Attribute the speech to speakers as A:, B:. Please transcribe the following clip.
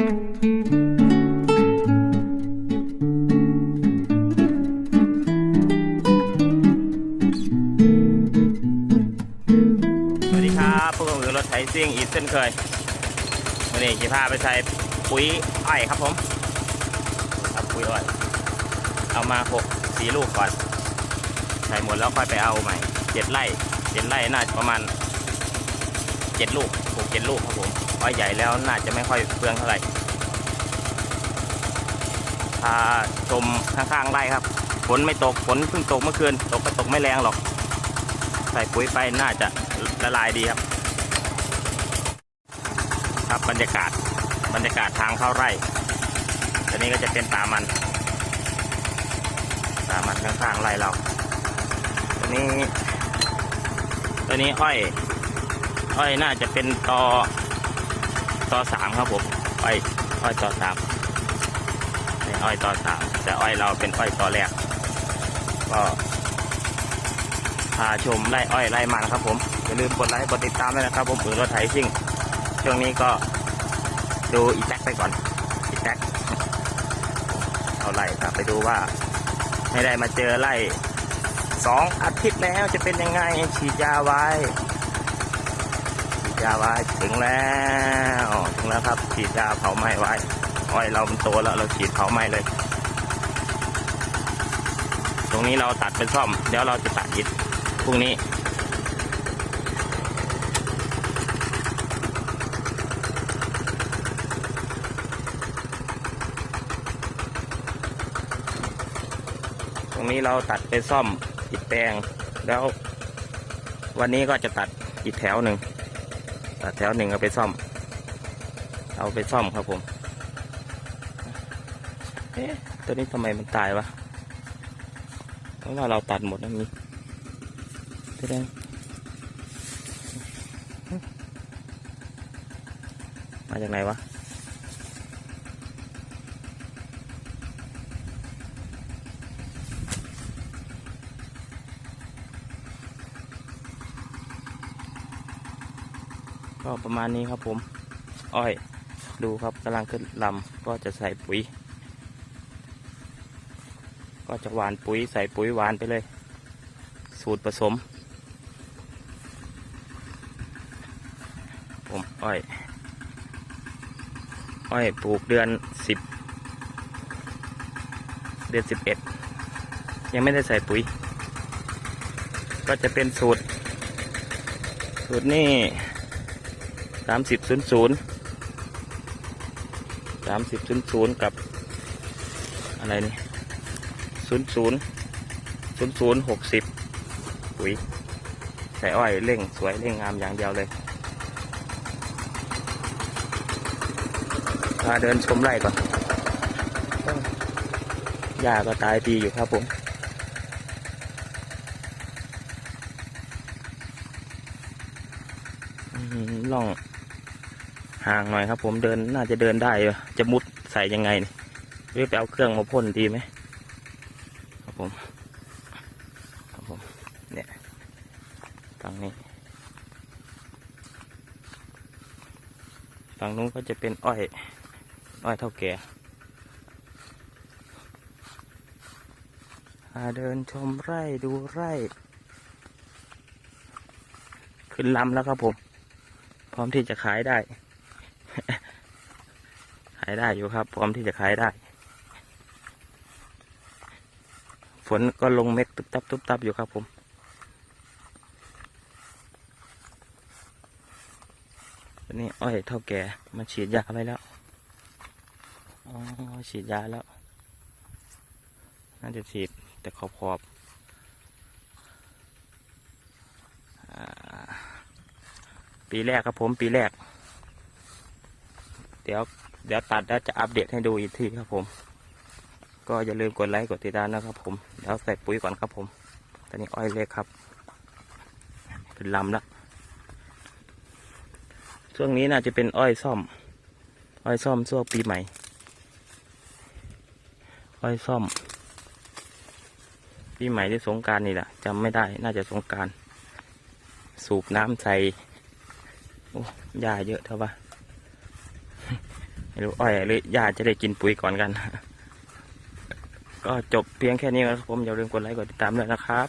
A: สวัสดีครับพวกผมคือรถไถซิ่งอีกเช่นเคยวันนี้จะพาไปใส่ปุ๋ยอ้อยครับผมครับปุ๋ยอ้อย เอามาหกสีลูกก่อน ใส่หมดแล้วค่อยไปเอาใหม่เจ็ดไร่เจ็ดไร่น่าจะประมาณเจ็ดลูกหกเจ็ดลูกครับผม อ้อยใหญ่แล้วน่าจะไม่ค่อยเปลืองเท่าไหร่พาชมข้างๆไร่ครับฝนไม่ตกฝนเพิ่งตกเมื่อคืนตกก็ตกไม่แรงหรอก ใส่ปุ๋ยไปน่าจะละลายดีครับ ครับบรรยากาศบรรยากาศทางเข้าไร่ตัวนี้ก็จะเป็นป่ามันป่ามันข้างๆไร่เราตัวนี้ตัวนี้อ้อย อ้อยน่าจะเป็นตอ ต่อสามครับผมอ้อยอ้อยต่อสามอ้อยต่อสามแต่อ้อยเราเป็นอ้อยต่อแรก ก็พาชมไร่อ้อยไร่มันครับผมอย่าลืมกดไลค์กดติดตามด้วยนะครับ ผมอือรถไถซิ่ง ช่วงนี้ก็ดูอีแท็กไปก่อนอีแท็กเอาไล่ครับไปดูว่า ไม่ได้มาเจอไร่สองอาทิตย์แล้วจะเป็นยังไงฉีดยาไว้ ยาไว้ถึงแล้วถึงแล้วครับฉีดยาเผาไหม้ไว้อ้อยเรามันโตแล้วเราฉีดเผาไหม้เลย ตรงนี้เราตัดเป็นซ่อม เดี๋ยวเราจะตัดอิฐพรุ่งนี้ตรงนี้เราตัดไปซ่อมอิฐแปลง แล้ววันนี้ก็จะตัดอีกแถวหนึ่ง แถวหนึ่งเอาไปซ่อม เอาไปซ่อมครับผม เอ๊ะตัวนี้ทำไมมันตายวะเพราะว่าเราตัดหมดนะมีแสดงมาจากไหนวะ ก็ประมาณนี้ครับผม อ้อย ดูครับกำลังขึ้นลำก็จะใส่ปุ๋ย ก็จะหวานปุ๋ยใส่ปุ๋ยหวานไปเลย สูตรผสม ผมอ้อย อ้อยปลูกเดือนสิบเดือนสิบเอ็ดยังไม่ได้ใส่ปุ๋ย ก็จะเป็นสูตร สูตรนี่ามสิบศูนย์ศูนย์สามสิบศูนย์ศูนย์กับอะไรนี่ศูนย์ศูนย์ศูนย์ศูนย์หกสิบปุ๋ยใส่อ้อยเร่งสวยเร่งงามอย่างเดียวเลยพาเดินชมไร่ก่อนหญ้าก็ตายดีอยู่ครับผมอืมล่อง ห่างหน่อยครับ ผมเดินน่าจะเดินได้จะมุดใส่ยังไงนี่หรือไปเอาเครื่องมาพ่นดีไหมครับผมครับผมเนี่ยฝั่งนี้ฝั่งนู้นก็จะเป็นอ้อยอ้อยเท่าแก่าเดินชมไร่ดูไร่ ขึ้นลำแล้วครับผม พร้อมที่จะขายได้ายได้อยู่ครับ พร้อมที่จะขายได้ ฝนก็ลงเม็ดตุบตับตุบตับอยู่ครับผมวันนี้อ้อยเท่าแก่มาฉีดยาไปแล้ว อ๋อ ฉีดยาแล้ว น่าจะฉีดแต่ขอบขอบปีแรกครับผมปีแรก ดี๋ยวเดี๋ยวตัดแล้วจะอัปเดตให้ดูอีกทีครับผม ก็อย่าลืมกดไลค์กดติดตามนะครับผมเดี๋ยวใส่ปุ๋ยก่อนครับผม ตอนนี้อ้อยเล็กครับ เป็นลำแล้วช่วงนี้น่าจะเป็นอ้อยซ่อม อ้อยซ่อมช่วงปีใหม่ อ้อยซ่อม ปีใหม่ที่สงการนี่แหละจำไม่ได้น่าจะสงการ สูบน้ำใส่โอ้ยาเยอะเท่าปะ ไม่รู้อ้อยหรือหญ้าจะได้กินปุ๋ยก่อนกัน ก็จบเพียงแค่นี้ครับผมอย่าลืมกดไลค์กดติดตามด้วยนะครับ